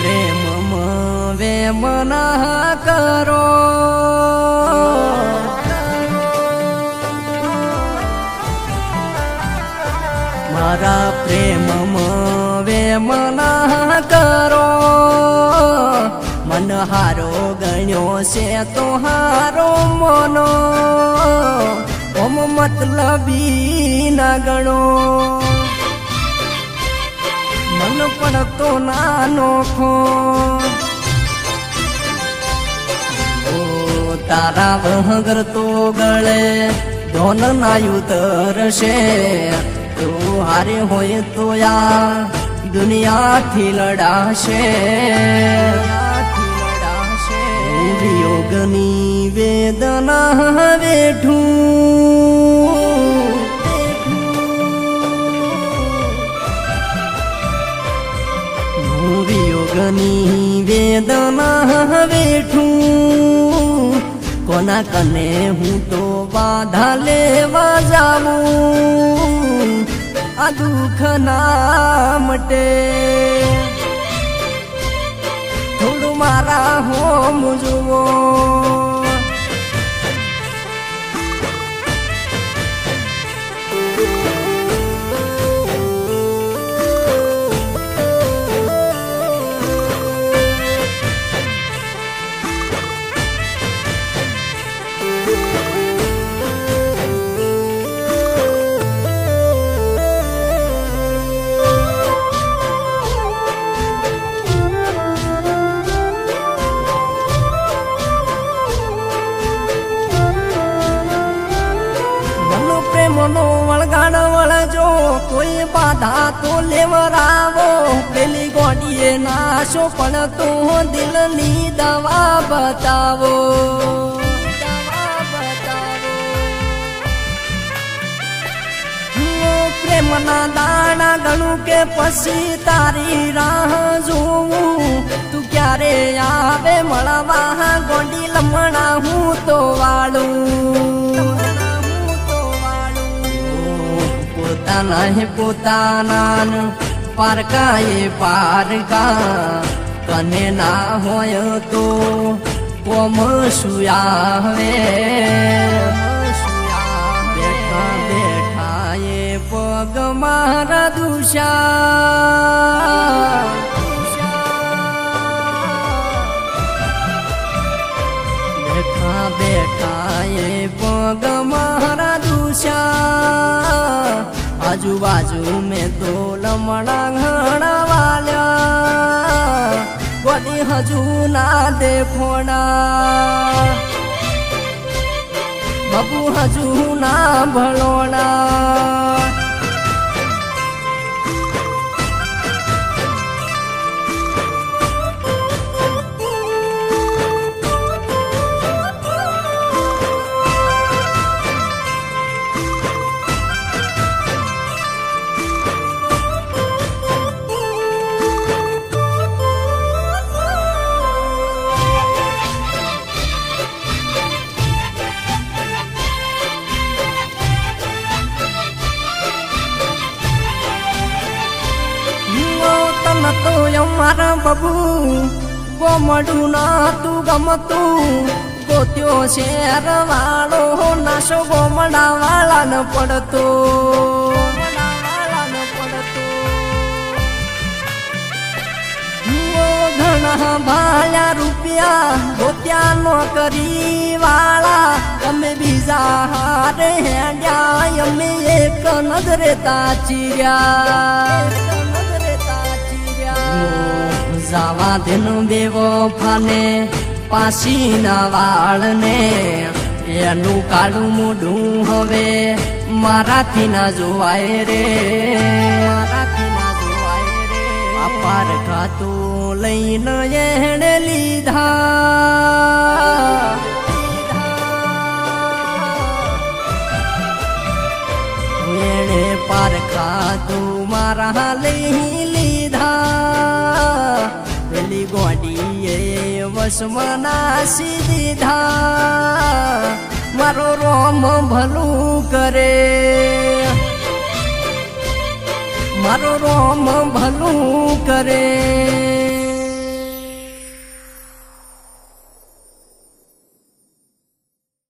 પ્રેમ ના કરો. મારા પ્રેમ વેમ ના કરો. મન હારો ગણ્યો છે તો હારો મનો. ઓમ મતલબી ના ગણો. મન પડતો નાનો ખો. ઓ તારા વહગર તો ગળે ધોન નાયું તરશે તું હારે હોય તો યા દુનિયાથી લડાશે. વિયોગની વેદના વિયોગની વેદના વેઠું. કોના કને હું તો બાધા લેવા જાઉં. આ દુઃખ ના મટે. થોડું મારા હોમ જુઓ. મનો વળગાડ વળજો, કોઈ બાધા તો લેવરાવો. પેલી ગોડીએ નાશો, પણ તો દિલની દવા બતાવો. પ્રેમના દાણા ગણું કે પછી તારી રાહ જોઉં. તું ક્યારે આવે મળવા, ગોડી લમણા હું તો વાળું. પોતાના નહીં પોતાના પારકા એ પારકા. કને ના હોય તો કોમ સુયાવે બેઠા બેઠા એ પગ મારા દુષા બેઠા બેઠા એ પગ મારા દુષા આજુબાજુ મેં તો લમણા ઘણા વાલ્યા. કોની હજુ ના દેખોણા? બાપુ હજુ ના ભળોણા તો અમારા બબુ, ગોમડું ના તું ગમતું. ગોત્યો શેર વાળો નાશો ગોમડા વાળા ન પડતો. ઘણા ભાયા રૂપિયા ગોત્યા નો કરી વાળા અમે બીજા હારે હેડ્યા, અમે એક નજરે તાચીર્યા. જાવા દેનું દેવો ફાને પાસીના વાળને. એનું કાળું મોઢું હવે મારાથી ના જોવાય રે. મારાથી જોવાય રે. અપાર ખાતું લઈને એણે લીધા. એણે પાર ખાતું મારા લઈ વસમાં નાસી દીધા મારો રોમ ભલું કરે મારો રોમ ભલું કરે